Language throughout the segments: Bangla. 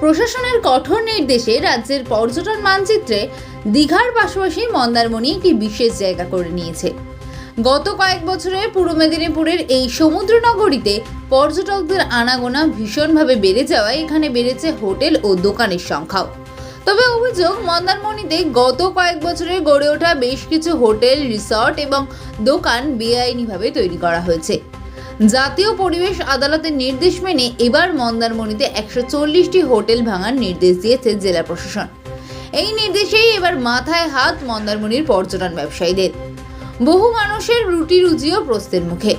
প্রশাসনের কঠোর নির্দেশে রাজ্যের পর্যটন মানচিত্রে দীঘার পাশাপাশি মন্দারমণি একটি বিশেষ জায়গা করে নিয়েছে। গত কয়েক বছরে পূর্ব মেদিনীপুরের এই সমুদ্র নগরীতে পর্যটকদের আনাগোনা ভীষণভাবে বেড়ে যাওয়ায় এখানে বেড়েছে হোটেল ও দোকানের সংখ্যাও। তবে অভিযোগ, মন্দারমণিতে গত কয়েক বছরে গড়ে ওঠা বেশ কিছু হোটেল, রিসর্ট এবং দোকান বেআইনিভাবে তৈরি করা হয়েছে। জাতীয় পরিবেশ আদালতের নির্দেশ মেনে এবার মন্দারমণিতে একশো চল্লিশটি হোটেল ভাঙার নির্দেশ দিয়েছে জেলা প্রশাসন। এই নির্দেশেই এবার মাথায় হাত মন্দারমণির পর্যটন ব্যবসায়ীদের। বহু মানুষের রুটি রুজিও প্রস্তের মুখে।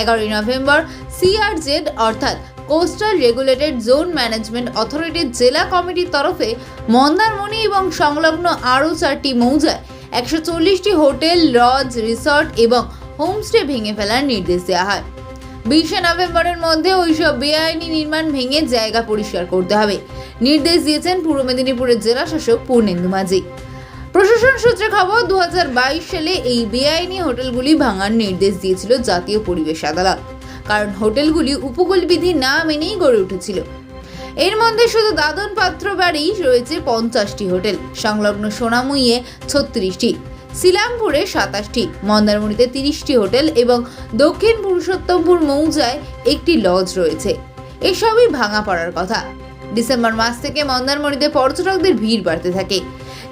এগারোই নভেম্বর সিআরজেড অর্থাৎ কোস্টাল রেগুলেটেড জোন ম্যানেজমেন্ট অথরিটির জেলা কমিটির তরফে মন্দারমণি এবং সংলগ্ন আরও চারটি মৌজায় একশো চল্লিশটি হোটেল, লজ, রিসর্ট এবং হোমস্টে ভেঙে ফেলার নির্দেশ দেওয়া হয়। বিশে নভেম্বরের মধ্যে ওইসব বেআইনি নির্মাণ ভেঙে জায়গা পরিষ্কার করতে হবে। নির্দেশ দিয়েছেন পূর্ব মেদিনীপুরের জেলা শাসক পূর্ণেন্দু মাঝি। প্রশাসন সূত্রে খবর দু হাজার বাইশ সালে এই বেআইনি হোটেলগুলি ভাঙার নির্দেশ দিয়েছিল জাতীয় পরিবেশ আদালত। কারণ হোটেলগুলি উপকূল বিধি না মেনেই গড়ে উঠেছিল। এর মধ্যে শুধু দাদন পাত্র বাড়ি রয়েছে পঞ্চাশটি হোটেল, সংলগ্ন সোনামুইয়ে ছত্রিশটি। শিলামপুরে সাতাশটি, মন্দারমণিতে তিরিশটি হোটেল এবং দক্ষিণ পুরুষোত্তমপুর মৌজায় একটি লজ রয়েছে। এসবই ভাঙা পড়ার কথা। ডিসেম্বর মাস থেকে মন্দারমণিতে পর্যটকদের ভিড় বাড়তে থাকে।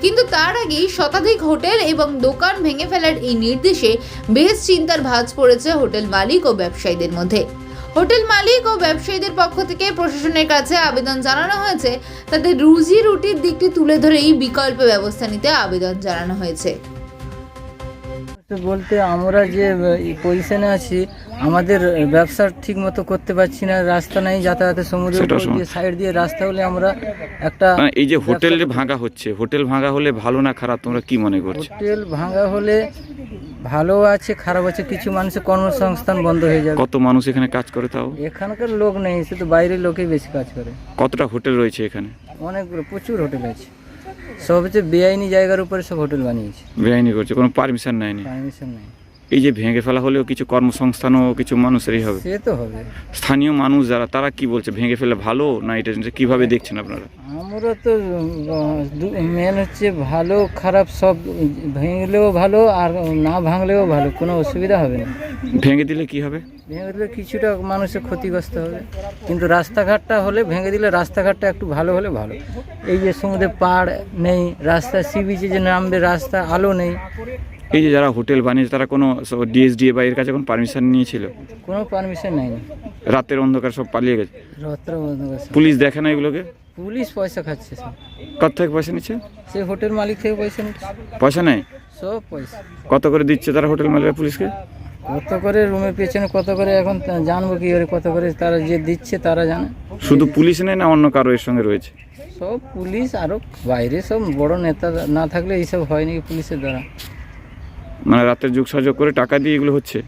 কিন্তু তার আগেই শতাধিক হোটেল এবং দোকান ভেঙে ফেলার এই নির্দেশে বেশ চিন্তার ভাঁজ পড়েছে হোটেল মালিক ও ব্যবসায়ীদের মধ্যে। হোটেল মালিক ও ব্যবসায়ীদের পক্ষ থেকে প্রশাসনের কাছে আবেদন জানানো হয়েছে। তাদের রুজি রুটির দিকটি তুলে ধরেই বিকল্প ব্যবস্থা নিতে আবেদন জানানো হয়েছে। বলতে আমরা যে পজিশনে আছি আমাদের ব্যবসা ঠিক মতো করতে পারছি না রাস্তা নাই যাতায়াতের সমুদ্র সাইড দিয়ে রাস্তা হলে আমরা একটা এই যে হোটেল ভাঙা হচ্ছে হোটেল ভাঙা হলে ভালো না খারাপ তোমরা কি মনে করছ? হোটেল ভাঙা হলে ভালো আছে খারাপ আছে কিছু মানুষের কর্মসংস্থান বন্ধ হয়ে যাবে। কত মানুষ এখানে কাজ করে তাও? এখানকার লোক নেই শুধু বাইরের লোকেই বেশি কাজ করে। কতটা হোটেল রয়েছে এখানে? অনেকগুলো প্রচুর হোটেল আছে। সব হচ্ছে বেআইনি জায়গার উপরে সব হোটেল বানিয়েছে। বেআইনি করছে কোনো পারমিশন নেয়নি। পারমিশন নেই। এই যে ভেঙে ফেলা হলেও কিছু কর্মসংস্থানও কিছু মানুষেরই হবে। সে তো হবে। স্থানীয় মানুষ যারা তারা কি বলছে? ভেঙে ফেলে ভালো না এটা কীভাবে দেখছেন আপনারা? আমরা তো মেন হচ্ছে ভালো খারাপ সব ভেঙলেও ভালো আর না ভাঙলেও ভালো কোনো অসুবিধা হবে না। ভেঙে দিলে কি হবে? ভেঙে দিলে কিছুটা মানুষের ক্ষতিগ্রস্ত হবে। কিন্তু রাস্তাঘাটটা হলে ভেঙে দিলে রাস্তাঘাটটা একটু ভালো হলে ভালো। এই যে সমুদ্রে পাড় নেই রাস্তা সি বিচে যে নামবে রাস্তা আলো নেই। এই যে যারা হোটেল বানিয়েছে তারা কোনো ডিএসডিএ বা এর কাছে কোনো পারমিশন নিয়েছিল? কোনো পারমিশন নেয়নি। রাতের অন্ধকার সব পালিয়ে গেছে? রাত্র বন্ধ করছে। পুলিশ দেখে না এগুলোকে? পুলিশ পয়সা খাচ্ছে সব। কত থেকে পয়সা নিচ্ছে? সে হোটেল মালিক থেকে পয়সা নিচ্ছে। পয়সা নেই? সব পয়সা। কত করে দিচ্ছে তারা হোটেল মালিক পুলিশকে? কত করে রুমের পেছনে কত করে এখন জানব কি করে কত করে তারা যে দিচ্ছে তারা জানে। শুধু পুলিশ নেয় না অন্য কারও এর সঙ্গে রয়েছে? সব পুলিশ আরও বাইরে সব বড় নেতা না থাকলে এইসব হয় নাকি পুলিশের দ্বারা? মানে রাতের যুগ সাজগ করে টাকা দিয়ে এগুলো হচ্ছে।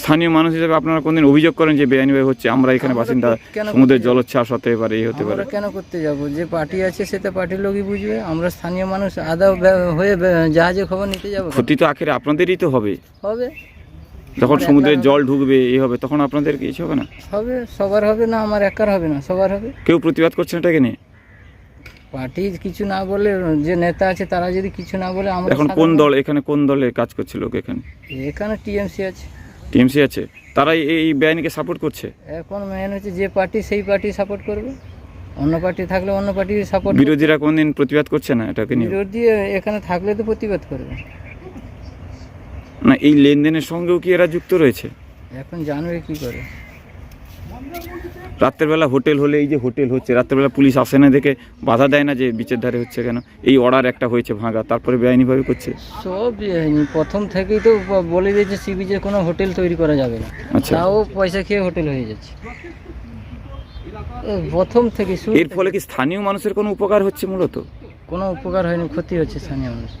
স্থানীয় মানুষ হিসেবে আপনারা কোনদিন অভিযোগ করেন যে বেআইনিভাবে হচ্ছে? আমরা এখানে বাসিন্দা সমুদ্রের জলোচ্ছ্বাস হতে পারে এই হতে পারে। কেন করতে যাব? যে পার্টি আছে সেটা পার্টির লোকই বুঝবে। আমরা স্থানীয় মানুষ আদা হয়ে জাহাজে খবর নিতে যাব ক্ষতি তো আখেরে আপনাদেরই তো হবে। হবে। যখন সমুদ্রের জল ঢুকবে এই হবে তখন আপনাদের কিছু হবে না? হবে সবার হবে না আমার একার হবে না সবার হবে। কেউ প্রতিবাদ করছে না এটাকে নিয়ে? পার্টি কিছু না বলে যে নেতা আছে তারা যদি কিছু না বলে আমরা এখন কোন দল এখানে কোন দলে কাজ করছে লোক এখানে? এখানে টিএমসি আছে। টিএমসি আছে। তারা এই- বেআইনিকে সাপোর্ট করছে? এখন মেন হচ্ছে যে পার্টি সেই পার্টি সাপোর্ট করবে। অন্য পার্টি থাকলে অন্য পার্টি সাপোর্ট বিরোধীরা কোনদিন প্রতিবাদ করছে না এটাকে নিয়ে? বিরোধী এখানে থাকলে তো প্রতিবাদ করবে। না এই লেনদেনের সঙ্গেও কি এরা যুক্ত রয়েছে? এখন জানবে কি করে। রাতের বেলা হোটেল হলে এই যে হোটেল হচ্ছে রাতের বেলা পুলিশ আসে না দেখে বাধা দেয় না যে বিচের ধারে হচ্ছে কেন? এই অর্ডার একটা হয়েছে ভাঙা তারপরে বেআইনিভাবে করছে। সব ইয়ে, প্রথম থেকেই তো বলে দিয়েছে সি বিচে কোনো হোটেল তৈরি করা যাবে না। আচ্ছা। তাও পয়সা খেয়ে হোটেল হয়ে যাচ্ছে। প্রথম থেকে এর ফলে কি স্থানীয় মানুষের কোনো উপকার হচ্ছে মূলত? কোনো উপকার হয়নি ক্ষতি হচ্ছে স্থানীয় মানুষ।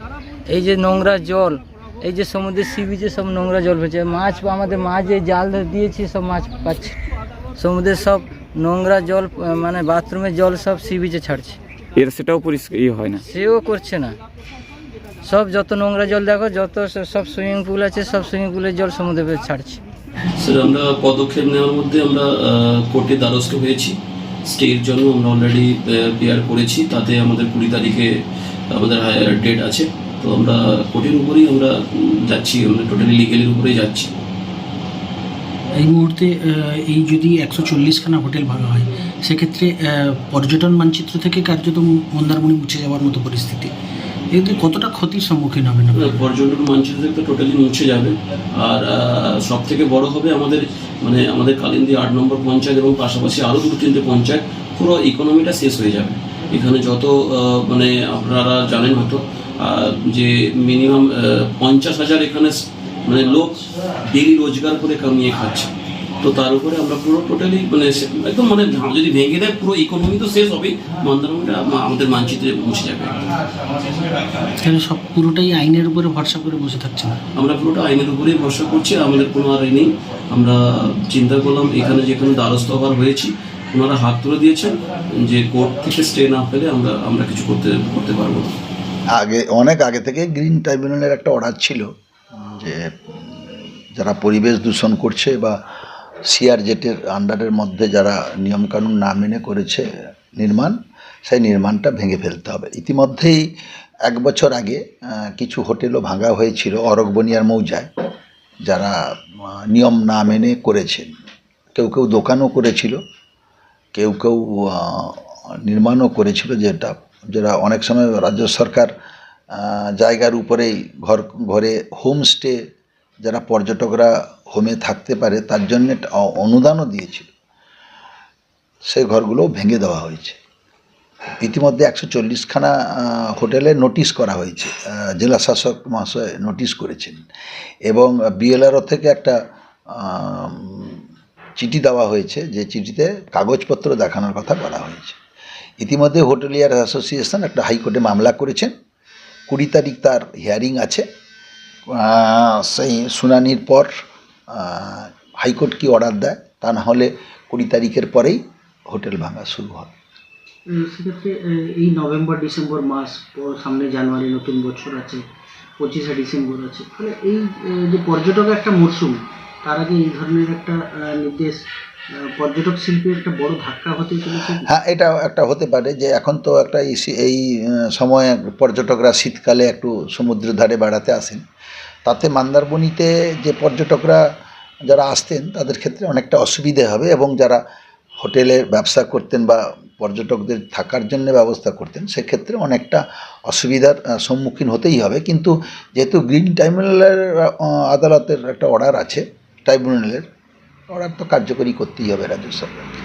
এই যে নোংরা জল এই যে সমুদ্রের সি বিচে সব নোংরা জল হচ্ছে মাছ আমাদের মাছ যে জাল দিয়েছি সব মাছ পাচ্ছে। সমুদ্রের সব নোংরা জল মানে বাথরুমের জল সব সি বিচে ছাড়ছে। এর সেটাও পরিষ্কার ইয়ে হয় না। সেও করছে না। সব যত নোংরা জল দেখো যত স- সব সুইমিং পুল আছে সব সুইমিং পুলের জল সমুদ্রে ছাড়ছে। স্যার আমরা পদক্ষেপ নেওয়ার মধ্যে আমরা কোর্টে দ্বারস্থ হয়েছি। স্টের জন্য আমরা অলরেডি পেয়ার করেছি। তাতে আমাদের কুড়ি তারিখে আমাদের ডেট আছে। তো আমরা কোর্টের উপরেই আমরা যাচ্ছি। আমরা টোটালি লিগেলের উপরেই যাচ্ছি। এই মুহূর্তে এই যদি একশো চল্লিশখানা হোটেল ভাঙা হয়, সেক্ষেত্রে পর্যটন মানচিত্র থেকে কার্যত মন্দারমণি মুছে যাওয়ার মতো পরিস্থিতি। এতে কতটা ক্ষতির সম্মুখীন হবেন আপনারা? পর্যটন মানচিত্র থেকে টোটালি মুছে যাবে। আর সব থেকে বড় হবে আমাদের মানে আমাদের কালিন্দি আট নম্বর পঞ্চায়েত এবং পাশাপাশি আরও দু তিনটে পঞ্চায়েত, পুরো ইকোনমিটা শেষ হয়ে যাবে। এখানে যত মানে আপনারা জানেন হয়তো যে মিনিমাম পঞ্চাশ হাজার এখানে মানে লোক ডেলি রোজগার করে কামিয়ে খাচ্ছে। তো তার উপরে আমরা পুরো টোটালি মানে একদম মানে যদি ভেঙে দেয় পুরো ইকোনমি তো শেষ হবে মন্দারমণিটা আমাদের মানচিত্রে মুছে যাবে। তাহলে সব পুরোটাই আইনের উপরে ভরসা করে বসে থাকছে আমরা পুরোটা আইনের উপরেই ভরসা করছি আমাদের কোনো আর নেই। আমরা চিন্তা করলাম এখানে যেখানে দ্বারস্থ হওয়ার হয়েছি ওনারা হাত তুলে দিয়েছেন যে কোর্ট থেকে স্টে না পেলে আমরা আমরা কিছু করতে করতে পারব না। আগে অনেক আগে থেকে গ্রিন ট্রাইব্যুনালের একটা অর্ডার ছিল। যে যারা পরিবেশ দূষণ করছে বা সিআর জেটের আন্ডারের মধ্যে যারা নিয়মকানুন না মেনে করেছে নির্মাণ, সেই নির্মাণটা ভেঙে ফেলতে হবে। ইতিমধ্যেই এক বছর আগে কিছু হোটেলও ভাঙা হয়েছিল অরকবনিয়ার মৌজায়, যারা নিয়ম না মেনে করেছেন। কেউ কেউ দোকানও করেছিল, কেউ কেউ নির্মাণও করেছিল, যেটা যেটা অনেক সময় রাজ্য সরকার জায়গার উপরেই ঘর, ঘরে হোমস্টে যারা পর্যটকরা হোমে থাকতে পারে, তার জন্য অনুদানও দিয়েছিল। সেই ঘরগুলো ভেঙে দেওয়া হয়েছে। ইতিমধ্যে একশো চল্লিশখানা হোটেলে নোটিশ করা হয়েছে। জেলা শাসক মহাশয় নোটিশ করেছেন। এবং বিএলআরও থেকে একটা চিঠি দেওয়া হয়েছে, যে চিঠিতে কাগজপত্র দেখানোর কথা বলা হয়েছে। ইতিমধ্যে হোটেলিয়ার অ্যাসোসিয়েশন একটা হাইকোর্টে মামলা করেছেন। কুড়ি তারিখ তার হিয়ারিং আছে। সেই শুনানির পর হাইকোর্ট কি অর্ডার দেয়? তা না হলে কুড়ি তারিখের পরেই হোটেল ভাঙা শুরু হবে সেক্ষেত্রে এই নভেম্বর, ডিসেম্বর মাস সামনে জানুয়ারি, নতুন বছর আছে, পঁচিশে ডিসেম্বর আছে। ফলে এই যে পর্যটক একটা মরশুম তার আগে এই ধরনের একটা নির্দেশ পর্যটক একটা বড় ধাক্কা হতে চলেছে? হ্যাঁ এটা একটা হতে পারে যে এখন তো একটা এই সময় পর্যটকরা শীতকালে একটু সমুদ্রের ধারে বেড়াতে আসেন। তাতে মন্দারমণিতে যে পর্যটকরা যারা আসতেন, তাদের ক্ষেত্রে অনেকটা অসুবিধে হবে এবং যারা হোটেলে ব্যবসা করতেন বা পর্যটকদের থাকার জন্য ব্যবস্থা করতেন, সেক্ষেত্রে অনেকটা অসুবিধার সম্মুখীন হতেই হবে। কিন্তু যেহেতু গ্রিন ট্রাইব্যুনালের আদালতের একটা অর্ডার আছে, ট্রাইব্যুনালের ওরা তো কার্যকরী করতেই হবে রাজ্য সরকারকে